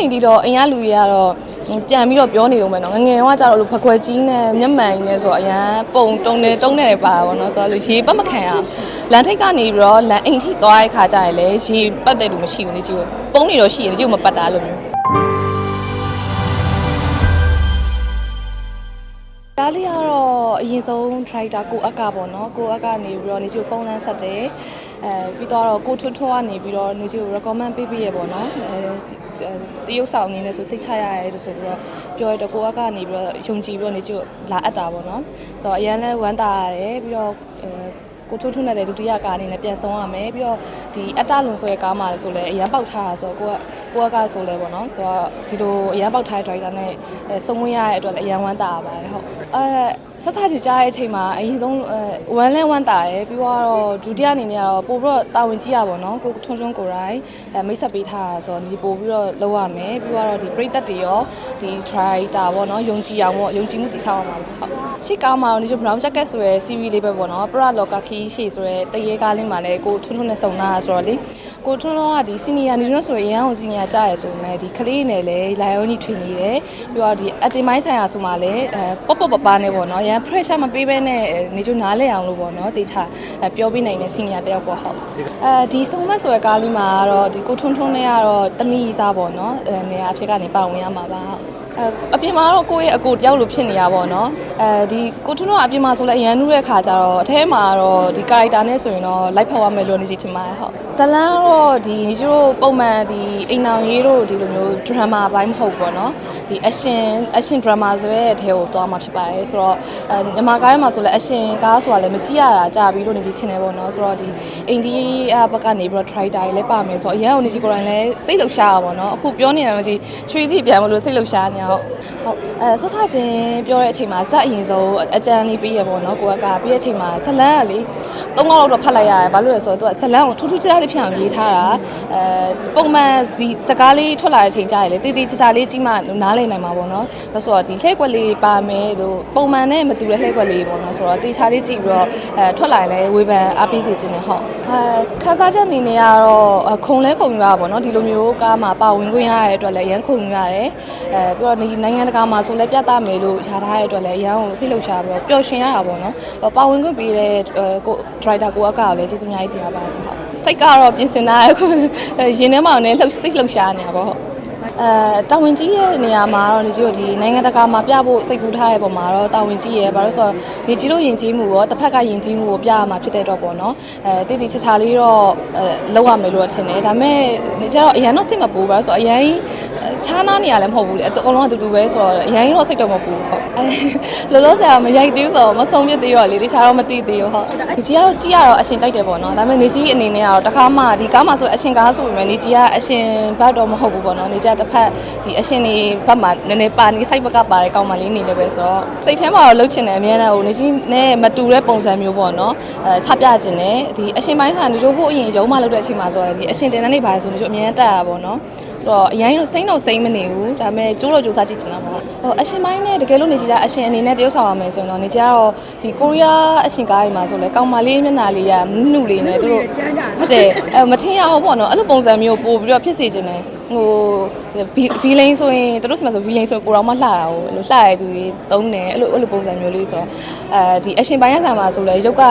ဒီတော့အိမ်ကလူတွေကတော့ပြန်ပြီးတော့ပြောနေတော့မယ်နော်ငငယ်တော့ကကြတော့လို့ဖခွက်ကြီးနဲ့မျက်မှန်ကြီးနဲ့ဆိုတော့အရန်ပုံတုံနေတုံးနေတယ်ပါပါတော့ဆိုတော့လို့ရေပတ်မခံရအောင်လန်ထိတ်ကနေပြီးတော့လန်အိမ်ထိသွားတဲ့ခါကျရင်လည်းရေပတ်တဲ့လူမရှိဘူးလေကြည့်ကိုပုံနေတော့ရှိရင်လေကြည့်ကိုမပတ်တာလို့မျိုးဒါလေးကတော့အရင်ဆုံး driver ကိုအက်ကပေါ့နော်ကိုအက်ကနေပြီးတော့နေချူဖုန်းလန်းဆက်တယ် အဲပြီးတော့ကိုထွတ်ထွတ်ကနေပြီးတော့နေချူ recommend ပေးပေးရပေါ့နော်အဲဒီတရုပ်ဆောင်အနေနဲ့ဆိုစိတ်ချရရဲလို့ဆိုပြီးတော့ပြောရတော့ကိုအက်ကနေပြီးတော့ယုံကြည်ပြီးတော့နေချူလာအပ်တာပေါ့နော်ဆိုတော့အရန်လဲဝမ်းသာရတယ်ပြီးတော့အဲကိုထွတ်ထွတ်နဲ့လည်းဒုတိယကားအနေနဲ့ပြန်ဆုံးရမယ်ပြီးတော့ဒီအတ္တလွန်ဆိုရဲကားမှာလည်းဆိုလဲအရန်ပေါက်ထားတာဆိုတော့ကိုကကိုကဆိုလဲပေါ့နော်ဆိုတော့ဒီလိုအရန်ပေါက်ထားတဲ့ driver နဲ့ဆုံးဝင်ရတဲ့အတွက်လည်းအရန်ဝမ်းသာရပါတယ်ဟုတ် အဲဆက်စားကြည့်ကြားတဲ့အချိန်မှာအရင်ဆုံးအဲဝမ်းလဲဝမ်းသာတယ်ပြီးတော့ဒုတိယအနေနဲ့ကတော့ပို့ပြီးတော့တာဝန်ကြီးရပါတော့ကိုထွန်းထွန်းကိုယ်တိုင်အဲမိတ်ဆက်ပေးထားတာဆိုတော့ဒီပို့ပြီးတော့လုပ်ရမယ်ပြီးတော့ဒီပရိသတ်တွေရောဒီ try တာပေါ့နော်ယုံကြည်အောင်ပေါ့ယုံကြည်မှုတည်ဆောက်အောင်ပါဟုတ်ရှေ့ကားမှာတော့ဒီ brown jacket ဆိုရဲ series လေးပဲပေါ့နော် pra loka key ရှေ့ဆိုရဲတရေကားလေးမှာလည်းကိုထွန်းထွန်းနဲ့စုံတာဆိုတော့လေ ကိုထွန်းထွန်းကဒီ senior နေတော့ဆိုရင်ရန်အောင် senior ကြရဆိုပေမဲ့ဒီကလေးနဲ့လည်းလာယောနီထွေနေတယ်ပြီးတော့ဒီ actimate ဆိုင်ရာဆိုမှလည်းအဲပေါ့ပေါ့ပပနဲ့ပေါ့နော်ရန် pressure မပေးဘဲနဲ့နေကျနားလဲအောင်လို့ပေါ့နော်တေချာပြောပြနိုင်တဲ့ senior တယောက်ပေါ့ဟုတ်အဲဒီစုံမတ်ဆိုရဲကားလေးမှာကတော့ဒီကိုထွန်းထွန်းနဲ့ကတော့တမိစားပေါ့နော်အဲနေရာအဖြစ်ကနေပါဝင်ရမှာပါဟုတ် အပြင်မှာတော့ကိုယ့်ရဲ့အကိုတယောက်လိုဖြစ်နေရပါတော့။အဲဒီကိုထွန်းတော့အပြင်မှာဆိုလဲအရန်နူးတဲ့ခါကျတော့အထဲမှာတော့ဒီ character နဲ့ဆိုရင်တော့ live ဖော်ရမယ်လို့နေစီချင်ပါတယ်ဟုတ်။ဇလန်းတော့ဒီညီတို့ပုံမှန်ဒီအိမ်အောင်ရေးတို့ဒီလိုမျိုး drama ဘိုင်းမဟုတ်ပေါ့နော်။ဒီ action action drama ဆိုရဲအထဲကိုသွားမှာဖြစ်ပါတယ်။ဆိုတော့ညီမကားထဲမှာဆိုလဲ action ကားဆိုတာလည်းမကြည့်ရတာကြာပြီလို့နေစီချင်တယ်ပေါ့နော်။ဆိုတော့ဒီအိန္ဒိယဘက်ကနေပြီးတော့ trailer လည်းပါမယ်ဆိုတော့အရန်ကိုနေစီကိုယ်တိုင်လည်းစိတ်လှုပ်ရှားတာပေါ့နော်။အခုပြောနေတာမကြည့်ချွေးစီပြန်မလို့စိတ်လှုပ်ရှားနေတာအောင်ဟုတ်အဲဆက်ဆက်ချင်းပြောတဲ့အချိန်မှာဇက်အရင်ဆုံးအကြံလေးပေးရပေါ့နော်ကိုကကပြီးတဲ့အချိန်မှာဇလန်းကလေသုံးခေါက်လောက်တော့ဖတ်လိုက်ရတယ်ဘာလို့လဲဆိုတော့သူကဇလန်းကိုထူးထူးခြားခြားလေးဖြစ်အောင်ရေးထားတာအဲပုံမှန်ဒီစကားလေးထွက်လာတဲ့အချိန်ကြာရလေတေးသေးချာချာလေးကြီးမှနားလည်နိုင်မှာပေါ့နော်ဒါဆိုတော့ဒီလှည့်ကွက်လေးပါမယ်လို့ပုံမှန်နဲ့မတူတဲ့လှည့်ကွက်လေးပေါ့နော်ဆိုတော့တေချာလေးကြည့်ပြီးတော့အဲထွက်လာရင်လည်းဝေဖန်အားပေးစေခြင်းနဲ့ဟုတ်အဲခန်းစားချက်အနေနဲ့ကတော့ခုံလဲခုံရပါပေါ့နော်ဒီလိုမျိုးကားမှာပါဝင်ခွင့်ရတဲ့အတွက်လည်းရမ်းခုံရတယ်အဲပြီးတော့ဒီနိုင်ငံတကာမှာဆိုလည်းပြသမယ်လို့ရှားထားတဲ့အတွက်လည်းအရန်ကိုစိတ်လှုပ်ရှားပြီးတော့ပျော်ရွှင်ရတာပေါ့နော်။ပါဝင်ခွင့်ပေးတဲ့ကို driver ကိုအကလည်းကျေးဇူးအများကြီးတင်ရပါတယ်ဟုတ်။စိတ်ကတော့ပြင်ဆင်တာအခုရင်ထဲမှာလည်းလှုပ်စိတ်လှုပ်ရှားနေတာပေါ့ဟုတ်။အဲတာဝန်ကြီးရဲ့နေရာမှာတော့နေကြီးတို့ဒီနိုင်ငံတကာမှာပြဖို့စိတ်ကူးထားရဲ့ပုံမှာတော့တာဝန်ကြီးရဲ့ဘာလို့ဆိုတော့နေကြီးတို့ယဉ်ကျေးမှုရောတစ်ဖက်ကယဉ်ကျေးမှုကိုပြရမှာဖြစ်တဲ့တော့ပေါ့နော်အဲတိတိချာချာလေးတော့အဲလောက်ရမယ်လို့ထင်တယ်ဒါပေမဲ့နေကြတော့အရန်တော့စိတ်မပူပါဆိုတော့အရန်ချားနာနေရလည်းမဟုတ်ဘူးလေအကုန်လုံးအတူတူပဲဆိုတော့အရန်တော့စိတ်တော့မပူဟုတ်အဲလောလောဆယ်ကမရိုက်သေးဘူးဆိုတော့မဆုံးပြသေးတော့လေတခြားတော့မသိသေးဘူးဟုတ်နေကြီးကတော့ကြီးရတော့အရှင်ကြိုက်တယ်ပေါ့နော်ဒါပေမဲ့နေကြီးအနေနဲ့ကတော့တခါမှဒီကားမှာဆိုအရှင်ကားဆိုပေမဲ့နေကြီးကအရှင်ဘတ်တော့မဟုတ်ဘူးပေါ့နော်နေကြီးကတစ်ဖက်ဒီအရှင်နေဘက်မှာနည်းနည်းပါနေစိုက်ဘက်ကပါတဲ့ကောင်းမလေးနေလည်းပဲဆိုတော့စိတ်ထဲမှာတော့လှုပ်ချင်တယ်အများနဲ့ဟိုနေကြီးနဲ့မတူတဲ့ပုံစံမျိုးပေါ့နော်အဲချပြချင်တယ်ဒီအရှင်ပိုင်းဆိုင်နေတို့ဟိုအရင်ရုံးမှလုပ်တဲ့အချိန်မှာဆိုတော့ဒီအရှင်တင်တဲ့နေပါဆိုနေတို့အများတက်ရတာပေါ့နော် ဆိုတော့အရင်တော့စိမ့်တော့စိမ့်မနေဘူးဒါပေမဲ့ကျိုးတော့ကြိုးစားကြည့်ချင်တာပေါ့ဟိုအရှင်ပိုင်းနဲ့တကယ်လို့နေကြီးကအရှင်အနေနဲ့တရုပ်ဆောင်ရမယ်ဆိုရင်တော့နေကြီးကတော့ဒီကိုရီးယားအရှင်ကားတွေမှာဆိုလဲကောင်းမလေးမျက်နှာလေးကနုနုလေးနဲ့သူတို့ဟုတ်တယ်အဲမထင်ရအောင်ပေါ့နော်အဲ့လိုပုံစံမျိုးပို့ပြီးတော့ဖြစ်စေချင်တယ် ဟိုဗီလိန်ဆိုရင်တို့စမှာဆိုဗီလိန်ဆိုကိုတော့မလှတာဟိုအဲ့လိုလှရတဲ့သူတွေတုံးတယ်အဲ့လိုအဲ့လိုပုံစံမျိုးလေးဆိုတော့အဲဒီအရှင်ပိုင်းရဆန်မှာဆိုလဲရုပ်က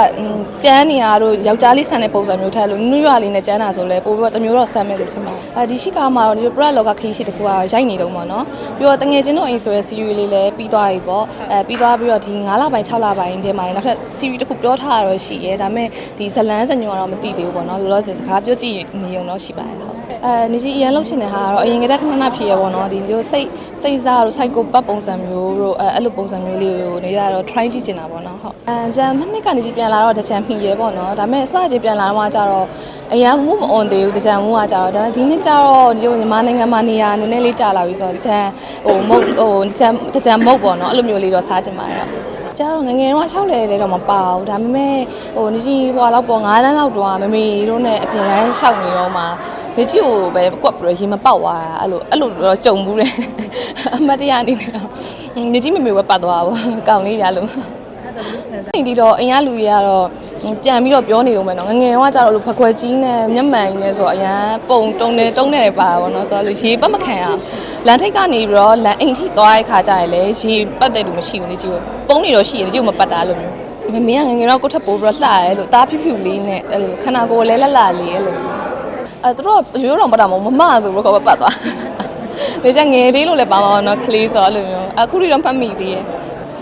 ကျန်းနေရတို့ယောက်ျားလေးဆန်တဲ့ပုံစံမျိုးထက်လို့နုရွာလေးနဲ့ကျန်းတာဆိုလဲပို့ပြီးတော့တမျိုးတော့ဆမ်းမဲ့လို့ထင်ပါတယ်အဲဒီရှိကားမှာတော့ဒီပရလောကခရီးရှိတကူကရိုက်နေတော့ပေါ့နော်ပြီးတော့တငယ်ချင်းတို့အိမ်ဆိုရဲ series လေးလည်းပြီးသွားပြီပေါ့အဲပြီးသွားပြီးတော့ဒီ9လပိုင်း6လပိုင်းထဲမှာနောက်ထပ် series တစ်ခုပြောထားတာတော့ရှိရဲဒါပေမဲ့ဒီဇလန်းစညွန်ကတော့မသိသေးဘူးပေါ့နော်လောလောဆယ်စကားပြောကြည့်နေုံတော့ရှိပါတယ်ဟုတ်အဲနေကြီးအရင်လှုပ်ချင်တဲ့ဟာကတော့အရင်ကတည်းကခဏခဏဖြစ်ရပေါ့နော်ဒီလိုစိတ်စိတ်စားတို့ psycho ပတ်ပုံစံမျိုးတို့အဲအဲ့လိုပုံစံမျိုးလေးကိုနေရတော့ try ကြည့်ချင်တာပေါ့နော်ဟုတ်အဲဂျမ်မနစ်ကနေကြီးပြန်လာတော့တကြံမှီရဲပေါ့နော်ဒါပေမဲ့အစကြီးပြန်လာတော့ကျတော့အရင်မူးမအွန်သေးဘူးတကြံမူးကကျတော့ဒါပေမဲ့ဒီနှစ်ကျတော့ဒီမြန်မာနိုင်ငံမှာနေရာနည်းနည်းလေးကြာလာပြီဆိုတော့တကြံဟိုမုတ်ဟိုတကြံတကြံမုတ်ပေါ့နော်အဲ့လိုမျိုးလေးတော့စားချင်ပါတယ်ဟုတ်ကျတော့ငငယ်တော့ရှောက်လေတဲ့တော့မပါဘူးဒါပေမဲ့ဟိုနေကြီးဟိုလောက်ပေါ့9လမ်းလောက်တော့မမေတို့နဲ့အပြင်လမ်းရှောက်နေတော့မှ နေကြီးကိုပဲကွက်ပြီးတော့ရေမပေါက်သွားတာအဲ့လိုအဲ့လိုတော့ကြုံဘူးတယ်အမတ်တရားအနေနဲ့တော့နေကြီးမမေပဲပတ်သွားပါဘူးကောင်းလေးရလို့ဒီတော့အိမ်ကလူတွေကတော့ပြန်ပြီးတော့ပြောနေတော့မယ်နော်ငယ်ငယ်တော့ကျတော့လို့ဖခွက်ကြီးနဲ့မျက်မှန်ကြီးနဲ့ဆိုတော့အရန်ပုံတုံနေတုံနေတယ်ပါပါတော့ဆိုတော့လို့ရေပတ်မခံရအောင်လမ်းထိပ်ကနေပြီးတော့လမ်းအိမ်ထိသွားတဲ့ခါကျရင်လေရေပတ်တဲ့လူမရှိဘူးလေကြည့်ကိုပုံနေတော့ရှိတယ်ကြည့်ကိုမပတ်တာလို့မျိုးမမေကငယ်ငယ်တော့ကိုထပ်ပိုးပြီးတော့လှရဲလို့တားဖြူဖြူလေးနဲ့အဲ့လိုခန္ဓာကိုယ်လည်းလှလှလေးအဲ့လို အဲသူတို့ကရိုးတော်ပတ်တာမဟုတ်မမဆိုပြီးတော့ပတ်သွားနေချင်ငယ်လေးလို့လည်းပါပါတော့ကလေးဆိုတော့အဲ့လိုမျိုးအခုထိတော့မှတ်မိသေးရဲ့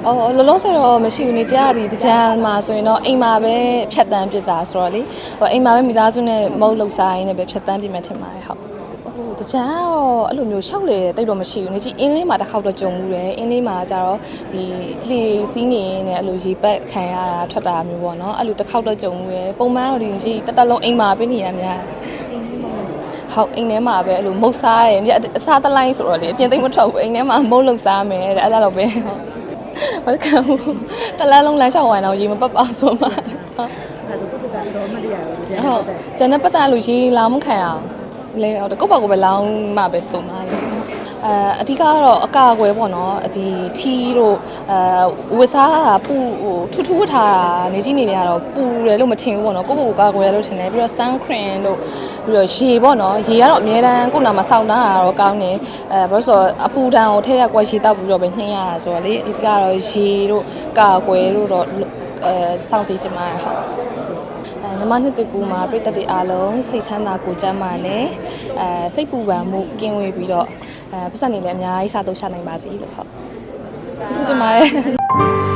အော်လောလောဆယ်တော့မရှိဘူးနေကြဒီတကြံမှာဆိုရင်တော့အိမ်မှာပဲဖြတ်တန်းပြစ်တာဆိုတော့လေဟိုအိမ်မှာပဲမိသားစုနဲ့မုတ်လောက်စားရင်းနဲ့ပဲဖြတ်တန်းပြစ်မှထင်ပါတယ်ဟုတ်ဟိုတကြံတော့အဲ့လိုမျိုးရှောက်လေတိတ်တော့မရှိဘူးနေကြည့်အင်းလေးမှာတစ်ခေါက်တော့ကြုံမှုတယ်အင်းလေးမှာကျတော့ဒီလှေစီးနေရင်းနဲ့အဲ့လိုရေပတ်ခံရတာထွက်တာမျိုးပေါ့နော်အဲ့လိုတစ်ခေါက်တော့ကြုံမှုရယ်ပုံမှန်တော့ဒီရှိတက်တက်လုံးအိမ်မှာပဲနေရများ ဟုတ်အိမ်ထဲမှာပဲအဲ့လိုမုတ်စားရတယ်ဒီအစားတလိုင်းဆိုတော့လေအပြင်သိမ့်မထွက်ဘူးအိမ်ထဲမှာမုတ်လောက်စားမယ်တဲ့အဲ့ဒါတော့ပဲဟုတ်မကန်ဘူးတလားလုံးလမ်းလျှောက်ဝိုင်းတော့ရေမပတ်ပါဆိုမှဟုတ်အဲ့ဒါကိုကတော့မတရားဘူးကြာဟုတ်ကျန်တဲ့ပတ်သက်လို့ရေလောင်းမခံအောင်လေဟုတ်တယ်ကိုယ့်ဘာကိုယ်ပဲလောင်းမှပဲစုံပါလေ အဲအဓိကကတော့အကာအကွယ်ပေါ့နော်ဒီထီတို့အဲဝစ်စားတာပူဟိုထူးထူးဝတ်ထားတာနေကြည့်နေနေရတော့ပူတယ်လို့မထင်ဘူးပေါ့နော်ကိုယ့်ကိုယ်ကိုကာကွယ်ရလို့ထင်တယ်ပြီးတော့ sun cream တို့ပြီးတော့ရေပေါ့နော်ရေကတော့အများတန်းကိုယ်နာမှာစောင့်တာတော့ကောင်းတယ်အဲဘာလို့ဆိုတော့အပူတန်းကိုထည့်ရက်ကွက်ရေတောက်ပြီးတော့ပဲနှင်းရတာဆိုတော့လေအဓိကတော့ရေတို့ကာကွယ်တို့တော့အဲစောင့်စီချင်ပါတယ်ဟုတ် အဲညီမနှစ်တကူမှာပြည်သက်တွေအားလုံးစိတ်ချမ်းသာကိုယ်ကျန်းမာနဲ့အဲစိတ်ပူပန်မှုကင်းဝေးပြီးတော့အဲပတ်စံနေလည်းအများကြီးစားသုံးရှာနိုင်ပါစေလို့ဟုတ်ကျေးဇူးတင်ပါတယ်